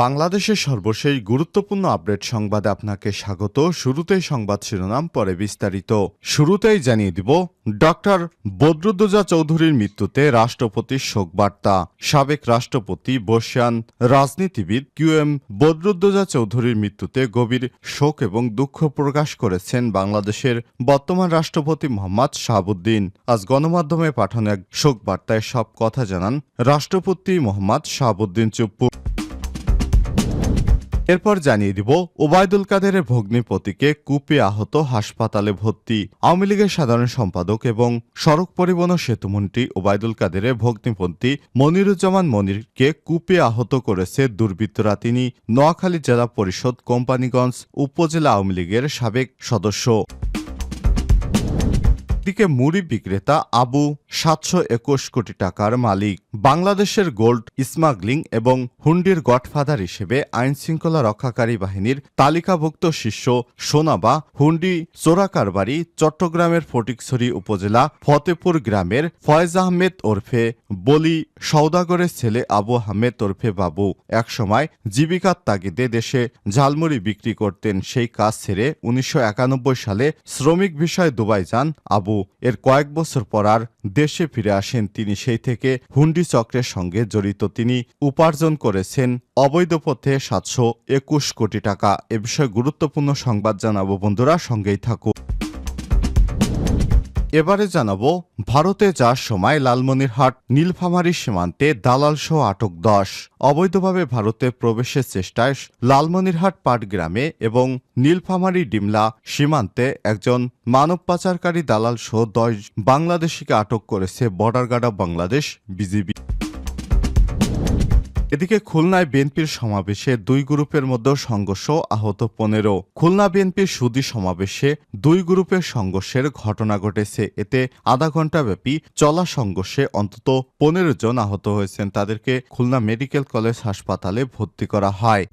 বাংলাদেশের সর্বশেষ গুরুত্বপূর্ণ আপডেট সংবাদে আপনাকে স্বাগত। শুরুতেই সংবাদ শিরোনাম, পরে বিস্তারিত। শুরুতেই জানিয়ে দিব, ডক্টর বদরুদ্দোজা চৌধুরীর মৃত্যুতে রাষ্ট্রপতির শোকবার্তা। সাবেক রাষ্ট্রপতি, বর্ষিয়ান রাজনীতিবিদ কিউ এম বদরুদ্দোজা চৌধুরীর মৃত্যুতে গভীর শোক এবং দুঃখ প্রকাশ করেছেন বাংলাদেশের বর্তমান রাষ্ট্রপতি মোহাম্মদ শাহাবুদ্দিন। আজ গণমাধ্যমে পাঠানো এক শোকবার্তায় সব কথা জানান রাষ্ট্রপতি মোহাম্মদ শাহাবুদ্দিন চুপ্পু। এরপর জানিয়ে দিব, ওবায়দুল কাদেরের ভগ্নিপতিকে কুপে আহত হাসপাতালে ভর্তি। আওয়ামী লীগের সাধারণ সম্পাদক এবং সড়ক পরিবহন সেতুমন্ত্রী ওবায়দুল কাদেরের ভগ্নীপন্থী মনিরুজ্জামান মনিরকে কুপে আহত করেছে দুর্বৃত্তরা। তিনি নোয়াখালী জেলা পরিষদ কোম্পানিগঞ্জ উপজেলা আওয়ামী লীগের সাবেক সদস্য। দিকে মুড়ি বিক্রেতা আবু সাতশো একুশ কোটি টাকার মালিক, বাংলাদেশের গোল্ড স্মাগলিং এবং হুন্ডির গডফাদার হিসেবে আইনশৃঙ্খলা রক্ষাকারী বাহিনীর তালিকাভুক্ত শীর্ষ সোনাবা হুন্ডি চোরাকারবারি চট্টগ্রামের ফটিকছড়ি উপজেলা ফতেপুর গ্রামের ফয়েজ আহমেদ ওরফে বলি সৌদাগরের ছেলে আবু আহমেদ ওরফে বাবু একসময় জীবিকার তাগিদে দেশে ঝালমুড়ি বিক্রি করতেন। সেই কাজ ছেড়ে উনিশশো একানব্বই সালে শ্রমিক বিষয়ে দুবাই যান আবু। এর কয়েক বছর পর আর দেশে ফিরে আসেন তিনি। সেই থেকে হুন্ডি চক্রের সঙ্গে জড়িত তিনি উপার্জন করেছেন অবৈধ পথে সাতশো একুশ কোটি টাকা। এ বিষয়ে গুরুত্বপূর্ণ সংবাদ জানাব। বন্ধুরা, সঙ্গেই থাকুন। এবারে জানাব, ভারতে যাওয়ার সময় লালমনিরহাট, নীলফামারী সীমান্তে দালাল সহ আটক দশ। অবৈধভাবে ভারতে প্রবেশের চেষ্টায় লালমনিরহাট পাট গ্রামে এবং নীলফামারী ডিমলা সীমান্তে একজন মানব পাচারকারী দালাল সহ দশ বাংলাদেশিকে আটক করেছে border guard of Bangladesh BGB. এদিকে খুলনায় বিএনপির সমাবেশে দুই গ্রুপের মধ্যে সংঘর্ষ আহত পনেরো। খুলনা বিএনপির সুদি সমাবেশে দুই গ্রুপের সংঘর্ষের ঘটনা ঘটেছে। এতে আধা ঘণ্টা ব্যাপী চলা সংঘর্ষে অন্তত পনেরো জন আহত হয়েছেন। তাদেরকে খুলনা মেডিকেল কলেজ হাসপাতালে ভর্তি করা হয়।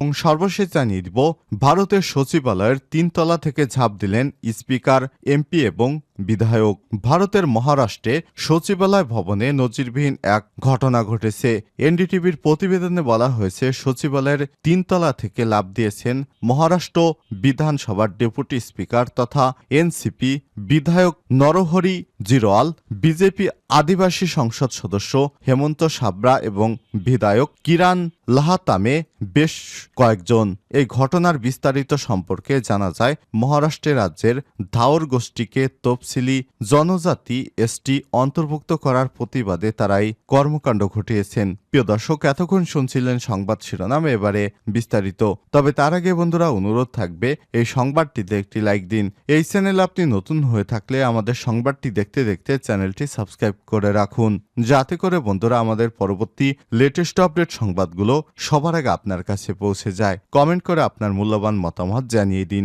এবং সর্বশেষ জানিয়ে দিব, ভারতের সচিবালয়ের তিনতলা থেকে ঝাঁপ দিলেন স্পিকার, এমপি এবং বিধায়ক ভারতের মহারাষ্ট্রে সচিবালয় ভবনে নজিরবিহীন এক ঘটনা ঘটেছে। এনডিটিভির প্রতিবেদনে বলা হয়েছে, সচিবালয়ের তিনতলা থেকে লাভ দিয়েছেন মহারাষ্ট্র বিধানসভার ডেপুটি স্পিকার তথা এনসিপি বিধায়ক নরহরি জিরোয়াল, বিজেপি আদিবাসী সংসদ সদস্য হেমন্ত সাবরা এবং বিধায়ক কিরান লাহাতামে বেশ কয়েকজন। এই ঘটনার বিস্তারিত সম্পর্কে জানা যায় মহারাষ্ট্র রাজ্যের ধাওর গোষ্ঠীকে তফসিলি জনজাতি এসটি অন্তর্ভুক্ত করার প্রতিবাদে তারাই কর্মকাণ্ড ঘটিয়েছেন। প্রিয় দর্শক, এতক্ষণ শুনছিলেন সংবাদ শিরোনাম, এবারে বিস্তারিত। তবে তার আগে বন্ধুরা, অনুরোধ থাকবে, এই সংবাদটিতে একটি লাইক দিন। এই চ্যানেল আপনি নতুন হয়ে থাকলে আমাদের সংবাদটি দেখতে দেখতে চ্যানেলটি সাবস্ক্রাইব করে রাখুন। যাতে করে বন্ধুরা, আমাদের পরবর্তী লেটেস্ট আপডেট সংবাদগুলো সবার আগে আপনার কাছে পৌঁছে যায়। কমেন্ট করে আপনার মূল্যবান মতামত জানিয়ে দিন।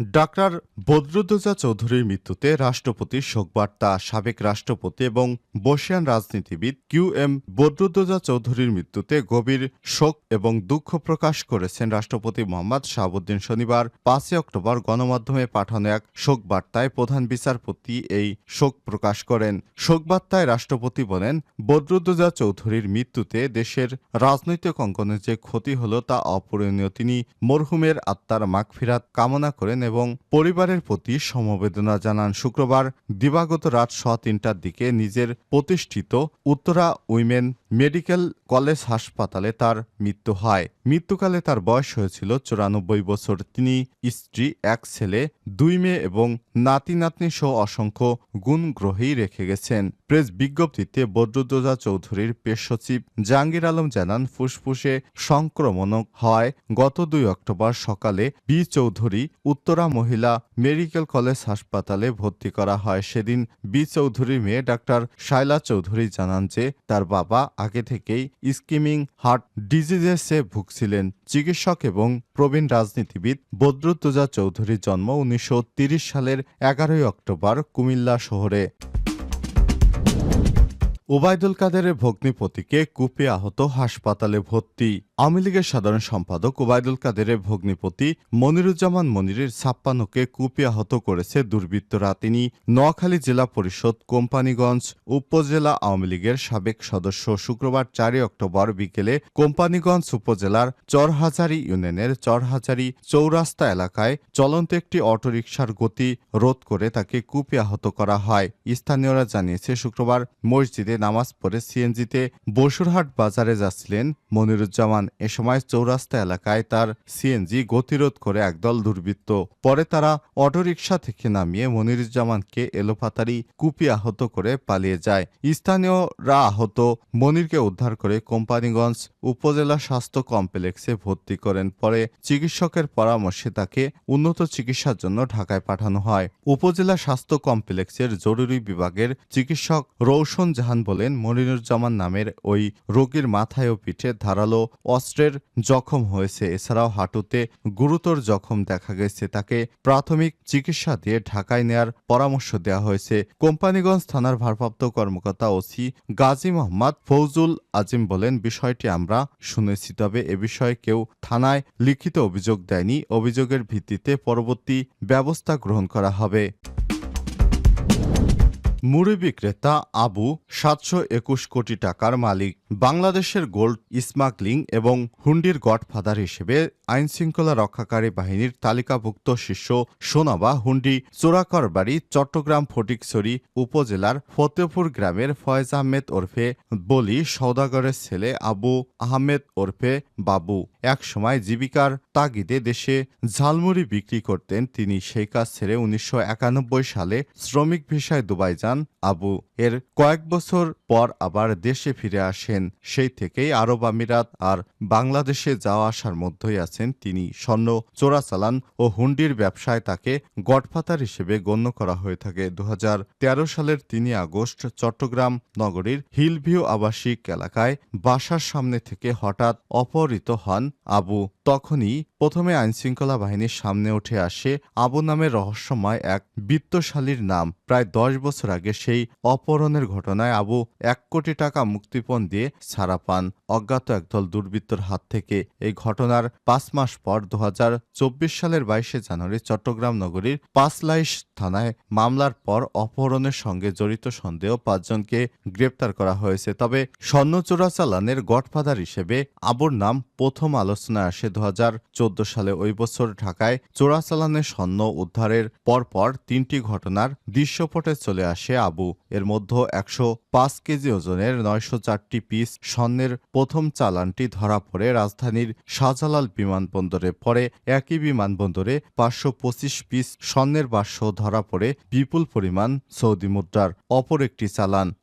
ডাক্তার বদরুদ্দোজা চৌধুরীর মৃত্যুতে রাষ্ট্রপতির শোকবার্তা, সাবেক রাষ্ট্রপতি এবং বর্ষিয়ান রাজনীতিবিদ কিউ এম বদরুদ্দোজা চৌধুরীর মৃত্যুতে গভীর শোক এবং দুঃখ প্রকাশ করেছেন রাষ্ট্রপতি মোহাম্মদ শাহাবুদ্দিন শনিবার, পাঁচই অক্টোবর গণমাধ্যমে পাঠানো এক শোকবার্তায় প্রধান বিচারপতি এই শোক প্রকাশ করেন। শোকবার্তায় রাষ্ট্রপতি বলেন, বদরুদ্দোজা চৌধুরীর মৃত্যুতে দেশের রাজনৈতিক অঙ্গনে যে ক্ষতি হলো তা অপূরণীয়। তিনি মরহুমের আত্মার মাগফিরাত কামনা করেন এবং পরিবারের প্রতি সমবেদনা জানান। শুক্রবার দিবাগত রাত স তিনটার দিকে নিজের প্রতিষ্ঠিত উত্তরা উইমেন মেডিকেল কলেজ হাসপাতালে তার মৃত্যু হয়। মৃত্যুকালে তার বয়স হয়েছিল চুরানব্বই বছর। তিনি স্ত্রী, এক ছেলে, দুই মেয়ে এবং নাতি নাতনি সহ অসংখ্য গুণ গ্রহেই রেখে গেছেন। প্রেস বিজ্ঞপ্তিতে বদরুদ্দোজা চৌধুরীর পেশ সচিব জাহাঙ্গীর আলম জানান, ফুসফুসে সংক্রমণ হয়। গত দুই অক্টোবর সকালে বি চৌধুরী উত্তরা মহিলা মেডিকেল কলেজ হাসপাতালে ভর্তি করা হয়। সেদিন বি চৌধুরীর মেয়ে ডাক্তার শাইলা চৌধুরী জানান যে, তার বাবা আগে থেকেই স্কিমিং হার্ট ডিজিজেসে ভুগছিলেন চিকিৎসক এবং প্রবীণ রাজনীতিবিদ বদরুদ্দোজা চৌধুরীর জন্ম উনিশশো সালের এগারোই অক্টোবর কুমিল্লা শহরে। ওবায়দুল কাদেরের ভগ্নিপতিকে কুপে আহত হাসপাতালে ভর্তি। আওয়ামী লীগের সাধারণ সম্পাদক ওবায়দুল কাদেরের ভগ্নিপতি মনিরুজ্জামান মনিরের ছাপ্পান্নকে কুপি আহত করেছে দুর্বৃত্তরা। তিনি নোয়াখালী জেলা পরিষদ কোম্পানিগঞ্জ উপজেলা আওয়ামী লীগের সাবেক সদস্য। শুক্রবার চারই অক্টোবর বিকেলে কোম্পানিগঞ্জ উপজেলার চরহাজারি ইউনিয়নের চরহাজারি চৌরাস্তা এলাকায় চলন্ত একটি অটোরিকশার গতি রোধ করে তাকে কুপি আহত করা হয়। স্থানীয়রা জানিয়েছে, শুক্রবার মসজিদে নামাজ পড়ে সিএনজিতে বসুরহাট বাজারে যাচ্ছিলেন মনিরুজ্জামান। এ সময় চৌরাস্তা এলাকায় তার সিএনজি গতিরোধ করে একদল দুর্বৃত্ত। পরে তারা অটোরিকশা থেকে নামিয়ে মনিরুজ্জামানকে এলোপাতারি কুপি আহত করে পালিয়ে যায়। স্থানীয়রা আহত মনিরকে উদ্ধার করে কোম্পানিগঞ্জ উপজেলা স্বাস্থ্য কমপ্লেক্সে ভর্তি করেন। পরে চিকিৎসকের পরামর্শে তাকে উন্নত চিকিৎসার জন্য ঢাকায় পাঠানো হয়। উপজেলা স্বাস্থ্য কমপ্লেক্সের জরুরি বিভাগের চিকিৎসক রৌশন জাহান বলেন, মনিরুজ্জামান নামের ওই রোগীর মাথায় ও পিঠে ধারালো অস্ত্রের জখম হয়েছে। এছাড়াও হাঁটুতে গুরুতর জখম দেখা গেছে। তাকে প্রাথমিক চিকিৎসা দিয়ে ঢাকায় নেয়ার পরামর্শ দেওয়া হয়েছে। কোম্পানিগঞ্জ থানার ভারপ্রাপ্ত কর্মকর্তা ওসি গাজী মোহাম্মদ ফৌজুল আজিম বলেন, বিষয়টি আমরা শুনেছি, তবে এ বিষয়ে কেউ থানায় লিখিত অভিযোগ দেয়নি। অভিযোগের ভিত্তিতে পরবর্তী ব্যবস্থা গ্রহণ করা হবে। মুড়ি বিক্রেতা আবু সাতশো একুশ কোটি টাকার মালিক, বাংলাদেশের গোল্ড স্মাগলিং এবং হুন্ডির গডফাদার হিসেবে আইনশৃঙ্খলা রক্ষাকারী বাহিনীর তালিকাভুক্ত শীর্ষ সোনাবা হুন্ডি চোরাকরবাড়ি চট্টগ্রাম ফটিকছড়ি উপজেলার ফতেপুর গ্রামের ফয়েজ আহমেদ ওরফে বলি সৌদাগরের ছেলে আবু আহমেদ ওরফে বাবু। একসময় জীবিকার তাগিদে দেশে ঝালমুড়ি বিক্রি করতেন তিনি। সেই কাজ ছেড়ে উনিশশো একানব্বই সালে শ্রমিক ভিসায় দুবাই যান আবু। এর কয়েক বছর পর আবার দেশে ফিরে আসেন। সেই থেকেই আরব আমিরাত আর বাংলাদেশে যাওয়া আসার মধ্যেই আছেন তিনি স্বর্ণ চোরাচালান ও হুন্ডির ব্যবসায় তাকে গডফাদার হিসেবে গণ্য করা হয়ে থাকে। দু হাজার তেরো সালের তিনই আগস্ট চট্টগ্রাম নগরীর হিলভিউ আবাসিক এলাকায় বাসার সামনে থেকে হঠাৎ অপহৃত হন আবু। তখনই প্রথমে আইনশৃঙ্খলা বাহিনীর সামনে উঠে আসে আবু নামের রহস্যময় এক বিত্তশালীর নাম। প্রায় দশ বছর আগে সেই অপহরণের ঘটনায় আবু এক কোটি টাকা মুক্তিপণ দিয়ে ছাড়া পান। অজ্ঞাত একদল দুর্বৃত্তর হাত থেকে এই ঘটনার পাঁচ মাস পর দু হাজার চব্বিশ সালের বাইশে জানুয়ারি চট্টগ্রাম নগরীর পাঁচলাইশ থানায় মামলার পর অপহরণের সঙ্গে জড়িত সন্দেহ পাঁচজনকে গ্রেপ্তার করা হয়েছে। তবে স্বর্ণ চোরাচালানের গডফাদার হিসেবে আবুর নাম প্রথম আলোচনায় আসে দু হাজার চোদ্দ সালে ওই বছর ঢাকায় চোরাচালানের স্বর্ণ উদ্ধারের পরপর তিনটি ঘটনার দৃশ্যপটে চলে আসে আবু। এর মধ্যে একশো পাঁচ কেজি ওজনের নয়শো চারটি পিস স্বর্ণের প্রথম চালানটি ধরা পড়ে রাজধানীর শাহজালাল বিমানবন্দরে। পরে একই বিমানবন্দরে পাঁচশো পঁচিশ পিস স্বর্ণের বাস্য ধরা পড়ে বিপুল পরিমাণ সৌদি মুদ্রার। অপর একটি চালান